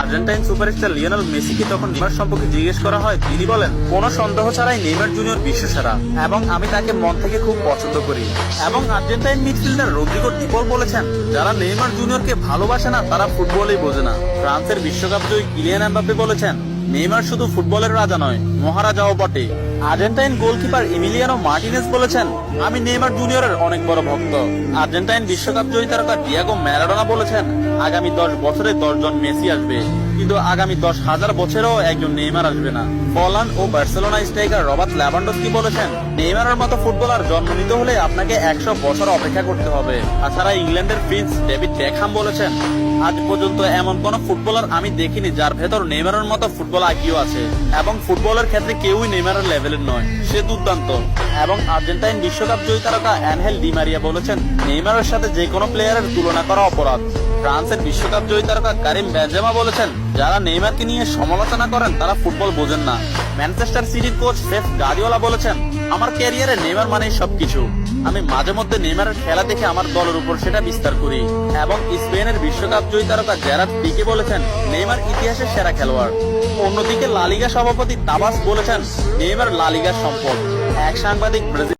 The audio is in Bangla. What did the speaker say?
আর্জেন্টাইন সুপারস্টার লিওনেল মেসিকে তখন নেইমার সম্পর্কে জিজ্ঞেস করা হয়। তিনি বলেন, কোনো সন্দেহ ছাড়াই নেইমার জুনিয়র বিশ্বসেরা এবং আমি তাকে মন থেকে খুব পছন্দ করি। এবং আর্জেন্টাইন মিডফিল্ডার রদ্রিগো ডিপল বলেছেন, যারা নেইমার জুনিয়রকে ভালোবাসে না, তারা ফুটবলেই বোঝে না। ফ্রান্সের বিশ্বকাপ জয়ী কিলিয়ান এমবাপ্পে বলেছেন নেইমার শুধু ফুটবলের রাজা নয়, মহারাজাও বটে। আর্জেন্টাইন গোলকিপার ইমিলিয়ানো মার্টিনেস বলেছেন, আমি নেইমার জুনিয়রের অনেক বড় ভক্ত। আর্জেন্টাইন বিশ্বকাপ জয়ী তারকা ডিয়াগো ম্যারাডোনা বলেছেন, আগামী দশ বছরে দশজন মেসি আসবে। কিন্তু আগামী দশ হাজার বছরেও একজন নেইমার আসবে না। ফলান ও বার্সেলোনা স্ট্রাইকার রবার্ট ল্যাভান্ডোস্কি বলেছেন, নেইমারের মতো ফুটবলার জন্ম নিতে হলে আপনাকে একশো বছর অপেক্ষা করতে হবে। তাছাড়া ইংল্যান্ডের প্রিন্স ডেভিড বেকহাম বলেছেন, আজ পর্যন্ত এমন কোন ফুটবলার আমি দেখিনি যার ভেতর নেইমারের মতো ফুটবল আইকিউ আছে এবং ফুটবলের ক্ষেত্রে কেউই নেইমারের লেভেলের নয়। সে দুর্দান্ত। এবং আর্জেন্টাইন বিশ্বকাপ জয়ী তারকা অ্যানহেল ডিমারিয়া বলেছেন, নেইমারের সাথে যে কোনো প্লেয়ারের তুলনা করা অপরাধ। ফ্রান্সের বিশ্বকাপ জয়ী তারকা কারিম বেঞ্জেমা বলেছেন যারা নেইমারকে নিয়ে সমালোচনা করেন, তারা ফুটবল বোঝেন না। ম্যানচেস্টার সিটির কোচ সেফ গার্ডিওলা বলেছেন, আমার ক্যারিয়ারে নেইমার মানেই সবকিছু। আমি মাঝে মধ্যে নেইমারের খেলা দেখে আমার দলের উপর সেটা বিস্তার করি। এবং স্পেনের বিশ্বকাপ জয়ী তারকা জেরাত পিকে বলেছেন, নেইমার ইতিহাসের সেরা খেলোয়াড়। অন্যদিকে লালিগা সভাপতি তাবাস বলেছেন, নেইমার লালিগার সম্পদ। এক সাংবাদিক ব্রাজিল